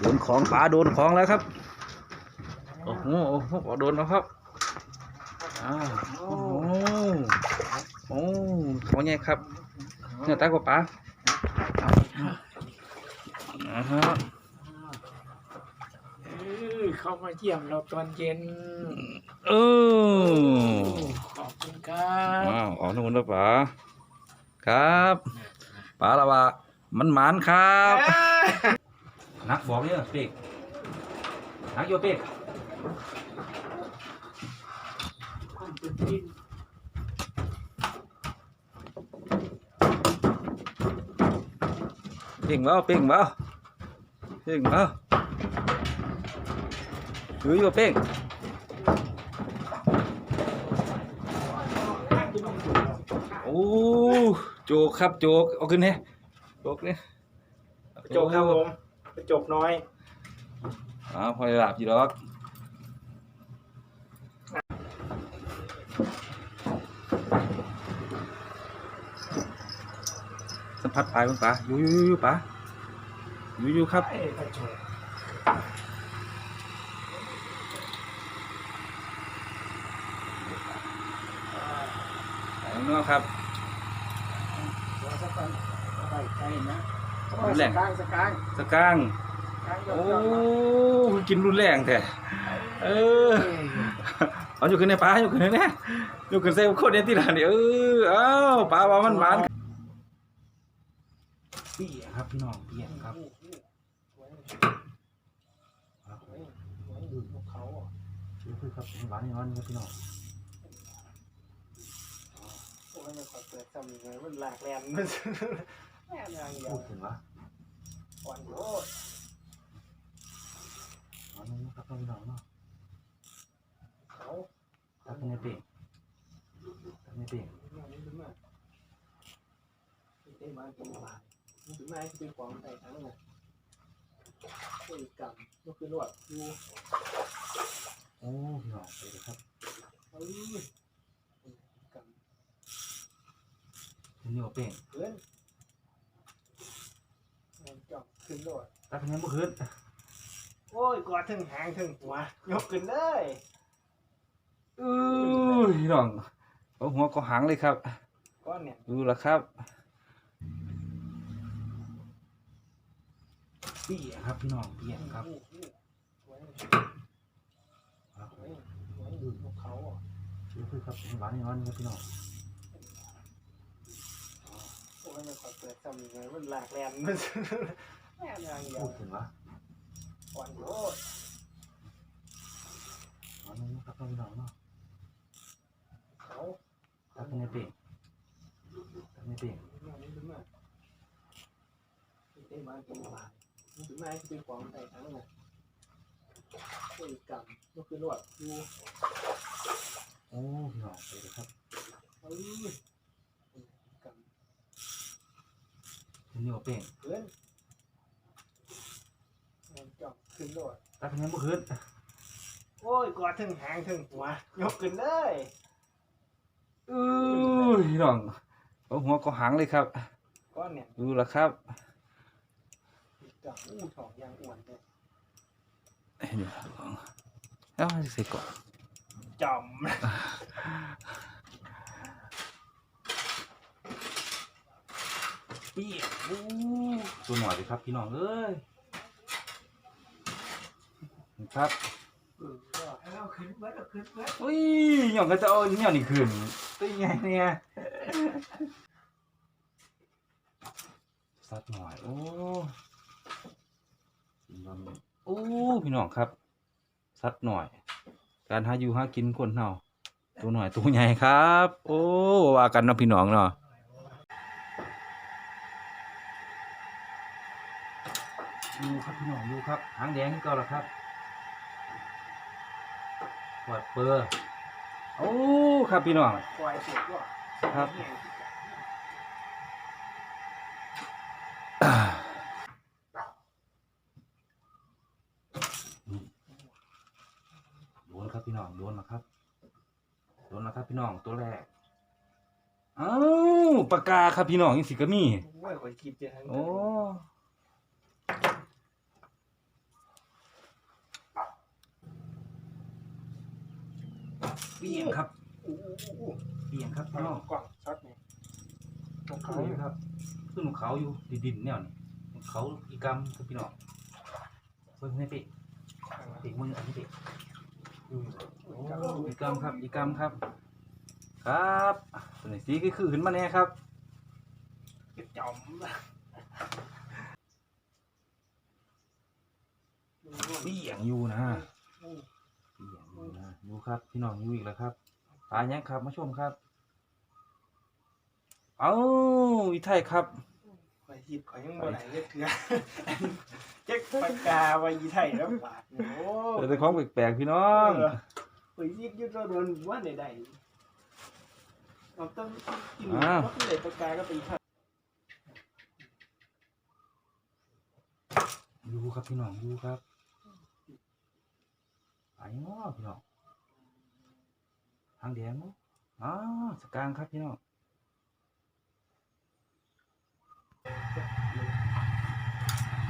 โดนของปลาโดนของแล้วครับ โอ้โหโอ้โหโดนแล้วครับอ้าวโอ้โหโอ้ตัวใหญ่ครับเนี่ยตากว่าปลาอ่าฮะเข้ามาเยี่ยมเราตอนเย็นเออขอบคุณครับว้าวออกนู่นแล้วปลาครับปลาละว่ามันหมานครับ นักบอกเนี่ยเป๊กนักโยเป๊กเต้นเป่งเบาเป่งเบาเป่งเบาถืออยู่เป่งโอ้โจกครับโจกเอาขึ้นเนี่ยโจกเนี่ยกระจกครับผม กระจกน้อยอ้าวพอได้หลับอยู่ดอกสัมผัสปลายมันปลาอยู่อยู่อยู่ปลาอยู่อยู่ครับ ไอ้กระจกไปข้างนอกครับ ตัวสักคนไปใช่นะ รุนแรงสกางสกางสก้างสกางโอ้กินรุนแรงแท้เออเอาอยู่ขึ้นในปลาอยู่ขึ้นในเนี่ยอยู่ขึ้นใส่โคตรเนี่ยที่หลานนี่เออเอ้าปลาว่ามันหวานเปี้ยครับพี่น้องเปี้ยครับดูพวกเขาอะคือคือครับหวานนี่หวานนี่ครับพี่น้องโอ้ยมันขอเปิดจำยังไงมันหลากแหลมมัน แม่นางเดียวพูดถึงวะอ่อนโลดหวานนี่ครับพี่น้องเนาะเขาตักในเปี้ยตักในเปี้ยเนี่ยมันขึ้นมาเป็นมาเป็นมามันขึ้นมาเป็นความใส่ทั้งน่ะโอ้ยกำมันคือลวดดูโอ้พี่น้องไปเลยครับเอ้ยกำขึ้นนี่ว่าเปี้ยเพื่อนแม่นจับขึ้นลวดตักในเมื่อคืนโอ้ยกอดถึงหางถึงหัวยกขึ้นเลยเออพี่น้องเอาหัวก็หางเลยครับก้อนเนี่ยดูและครับเปี้ยครับพี่น้องเปี้ยครับสวยสวยสวยดูพวกเขาอะคือคือครับหวานนี่หวานนี่ครับพี่น้องโอ้ยมันขอเปิดจำยังไงมันหลากแหลมมัน แม่นางเดียวพูดถึงวะอ่อนโลดหวานนี่ครับพี่น้องเนาะเขาตักในเปี้ยตักในเปี้ยเนี่ยมันขึ้นมาเป็นมาเป็นมามันขึ้นมาเป็นความใส่ทั้งน่ะโอ้ยกำมันคือลวดดูโอ้พี่น้องไปเลยครับเอ้ยกำขึ้นนี่ว่าเปี้ยเพื่อน แม่นจับขึ้นลวดตักในเมื่อคืนโอ้ยกอดถึงหางถึงหัว ยกขึ้นเลยเออพี่น้องเอาหัวก็หางเลยครับ ก้อนเนี่ยดูและครับจับอู้ถอกยางอ้วนเลยเดี๋ยวเอาใส่ก่อนจอมเปี้ยโอ้ตัวหน่อยเลยครับพี่น้องเอ้ย ครับเออก็เอาขึ้นเบิดเอาขึ้นเบิดอุ้ยหย่องก็จะเอาหย่องนี่ขึ้นตัวใหญ่เนี่ยสัดหน่อย โอ้ยอนโอ้พี่น้องครับสัดหน่อย การหาอยู่หากินคนเฮาตัวหน่อยตัวใหญ่ครับ โอ้ว่ากันเนาะพี่น้องเนาะดูครับพี่น้องดูครับหางแดงก็แล้วครับป วดเปอร์โอ้ครับพี่น้องปล่อยสุดก็ครับโดนแล้วครับพี่น้องโดนแล้วครับโดนแล้วครับพี่น้องตัวแรกอ้าวปากกาครับพี่น้องยังสิก็มีโอ้ยคอยคิดจะทั้งโอ้ เบี่ยงครับโอ้โหเบี่ยงครับพี่น้องกล่องช็อตนี่ตรงเขาเขาอยู่ครับขึ้นของเขาอยู่ดินๆเนี่ยนี่ของเขาอีกรรมครับพี่น้องเบิ่งให้ปิปิมืออันนี้ปิโอ้อีกรรมครับอีกรรมครับ ครับตัวนี้สีก็คือขึ้นมาแน่ครับเก็บจอมเบี่ยงอยู่นะเบี่ยง อยู่นะอยู่ครับ พี่น้องอยู่อีกแล้วครับปลายังครับมาชมครับ เอ้าอีไทยครับข่อยหยิบข่อยยังบ่ได้เรียกเถื่อเจ๊กปากกาไว้ยีไทยแล้วบาดเนี่ยโอ้แต่ของแปลกๆพี่น้องข่อยหยิบอยึดเราโดนว่าใดๆเราต้องกินก็คือเลยปากกาก็เป็นไทยอยู่ครับพี่น้องอยู่ครับไปเนาะพี่น้อง ทางแดงเนาะอ๋อสกลางครับพี่น้อง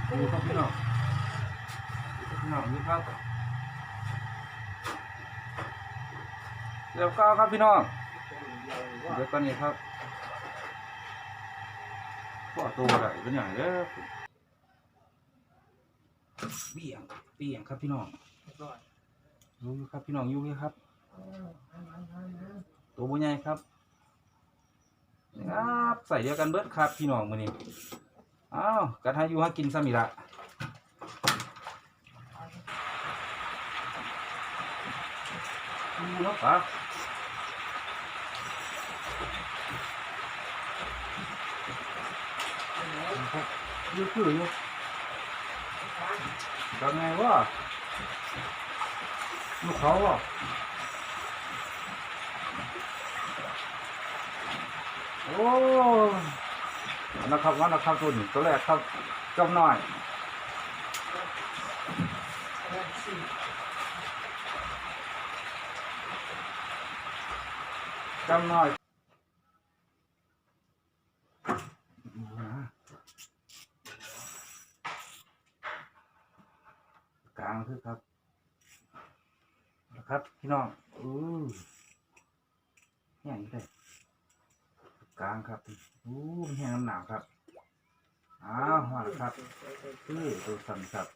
อยู่ครับพี่น้องอยู่ครับพี่น้องอยู่ครับเดี๋ยวก้าวครับพี่น้องเดี๋ยวก่อนนี้ครับก็ตัวอะไรเป็นอย่างเด้อเบี่ยงเบี่ยงครับพี่น้องอยู่อยู่ครับพี่น้องอยู่อยู่ครับ ตัวบุญใหญ่ครับครับใส่เดียวกันเบิดครับพี่น้องมือนี้อ้าวกระทาอยู่หากินซะมีละอยู่แล้วครับอยู่คืออยู่ยังไงวะลูกเขาอะ โอ้นะครับว่านะครับตัวนี้ตัวแรกครับจอมน้อยจอมน้อยกลางคือครับนะครับ พี่น้องอู้แห้งเลย กลางครับอู้มันแห้งน้ำหนาวครับอ้าวมาแล้วครับคือตัวสั่นครับ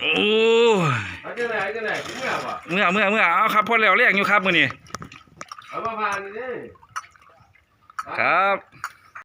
โอ้เอาจะไหนเอาจะไหนถึงเมื่อป่ะเมื่อเมื่อเมื่อเอาครับพอแล้วเรียกอยู่ครับมือนี้เอามาพานนี่ครับเ